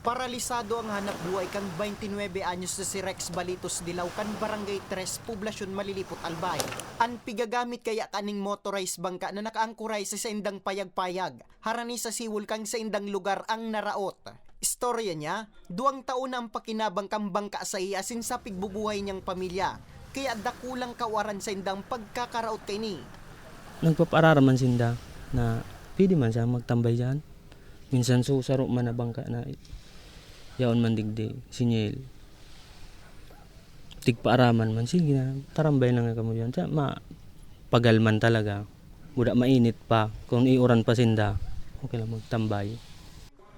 Paralisado ang hanap buhay kang 29 anyos na si Rex Balitos Dilaw kan Barangay 3, Poblasyon Malilipot, Albay. An pigagamit kaya kaning motorized bangka na nakaangkuray sa saindang payag-payag, harani sa siwul kang sa indang lugar ang naraot. Istorya niya, duwang taon na ang pakinabang kang bangka sa iya asin sa pigbubuhay niyang pamilya, kaya dakulang kawaran sa indang pagkakaraot kay ni. nagpapararaman sinda na pwede man siya magtambay dyan. Minsan susaro man na bangka na yaon man digdi, sinyel. Tigpaaraman man, sige na, tarambay lang ka mo dyan. Sa, ma, pagalman talaga. Buda mainit pa, kung iuran pa sinda, okay lang magtambay.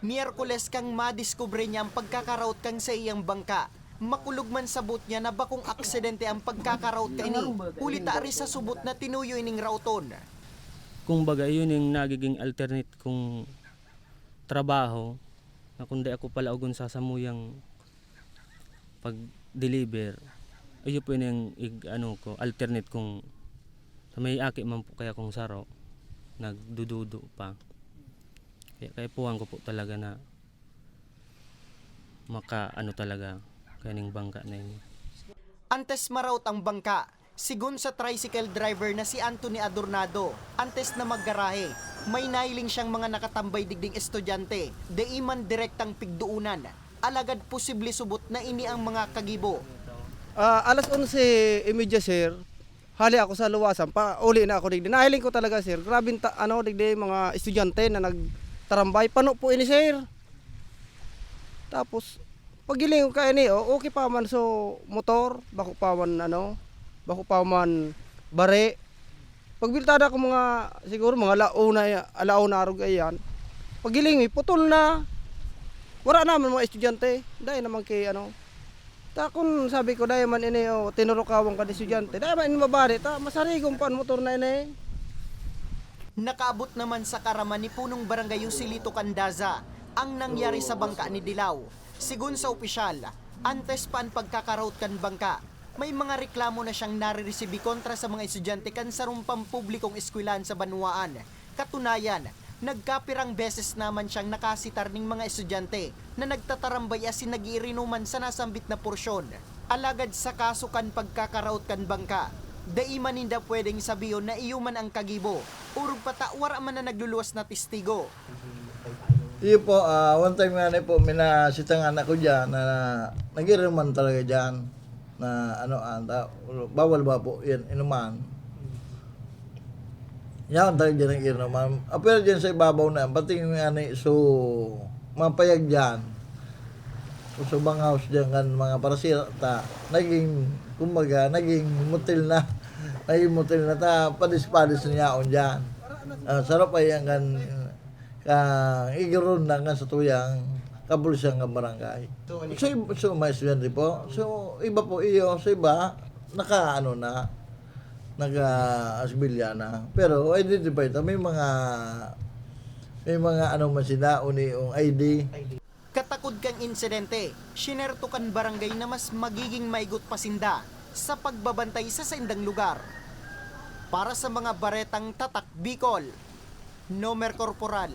Miyerkules kang madiskubre niya ang pagkakaraot kang sa iyang bangka. Makulog man sabot niya na bakong aksidente ang pagkakaraot kay ni. Ulit ari sa subot na tinuyo ining rauton. Kung baga yun yung nagiging alternate kong trabaho na kundi ako pala ugon sa samuyang pag-deliver ayun po yun yung ano ko, alternate kong sa may aki man po kaya kong saro nagdududo pa. Kaya, kaya puwan ko po talaga na maka ano talaga kaning bangka na yun. Antes maraot ang bangka, sigun sa tricycle driver na si Anthony Adornado, antes na maggarahe, may nailing siyang mga nakatambay digding estudyante, de iman direktang pigduunan. Alagad posible subot na ini ang mga kagibo. Ah, alas 11 imedya sir. Hali ako sa luwasan pa uli na ako digdi. Nahiling ko talaga sir. Grabe ta, ano digdi mga estudyante na nagtarambay pano po ini sir. Tapos pagiling ko kay ni oh, okay pa man so motor, bako pa man ano, bako pa man bare. Pagbiltada ko mga siguro mga launa alauna arog ayan. Pagiling mi putol na. Wala naman mga estudyante. Dahil naman kay ano, Ta kung sabi ko dahil man ini oh, tinurukawang ka estudyante. Dahil man ini mabari ta masarigong pan motor na ini. Nakaabot naman sa karaman ni punong barangay yung Silito Candaza ang nangyari sa bangka ni Dilaw. Sigun sa opisyal, antes pa ang pagkakaraot kan bangka, may mga reklamo na siyang nariresibi kontra sa mga estudyante kan sa rumpang publikong eskwelahan sa Banwaan. Katunayan, nagkapirang beses naman siyang nakasitar ng mga estudyante na nagtatarambay asin nagiirinuman sa nasambit na porsyon. Alagad sa kaso kan pagkakaraot kan bangka, Daiman hindi pwedeng sabiyon na iyo man ang kagibo. Urog pata wara man na nagluluwas na testigo. Iyo po, ah, one time nga na po, minasitang anak ko dyan na nagiruman talaga dyan na ano, anda, bawal ba po yan, inuman. Yan talaga dyan ang inuman. Ah, pero dyan sa ibabaw na, pati yung ano, so, mapayag dyan. So, bang house dyan kan mga parasita, naging, kumbaga, naging motel na. Naging motel na ta, padis-padis na yaon dyan. Ah, sarap ay ang kan, ka igiron na nga sa tuyang kabulisan ng barangay. So, iba- so may estudyante po. So, iba po iyo. So, iba, naka, ano na, naka asbilya na. Pero, identify ito. May mga, may mga ano man sila, uni yung ID. Katakod kang insidente, sinerto kan barangay na mas magiging maigot pasinda sa pagbabantay sa sendang lugar. Para sa mga baretang tatak Bicol, Nomer Corporal,